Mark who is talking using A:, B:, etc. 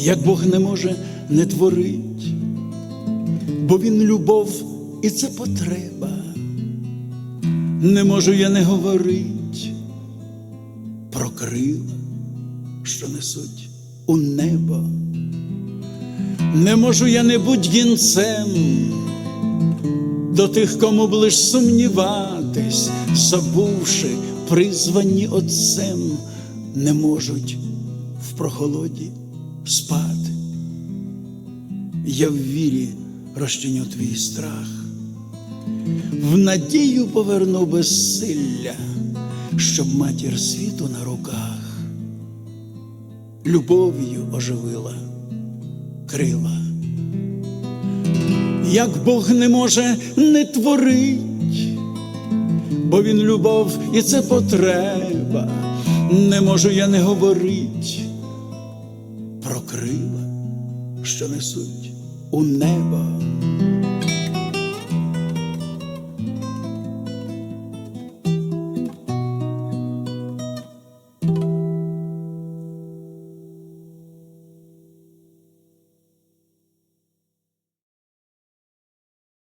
A: як Бог не може не творить, бо Він любов і це потреба. Не можу я не говорить про крила, що несуть у небо. Не можу я не будь гінцем до тих, кому б лиш сумніватись, забувши, призвані отцем, не можуть в прохолоді спати. Я в вірі розчиню твій страх, в надію поверну безсилля, щоб матір світу на руках любов'ю оживила крила. Як Бог не може не творить, бо Він любов і це потреба, не можу я не говорить про крила, що несуть у небо.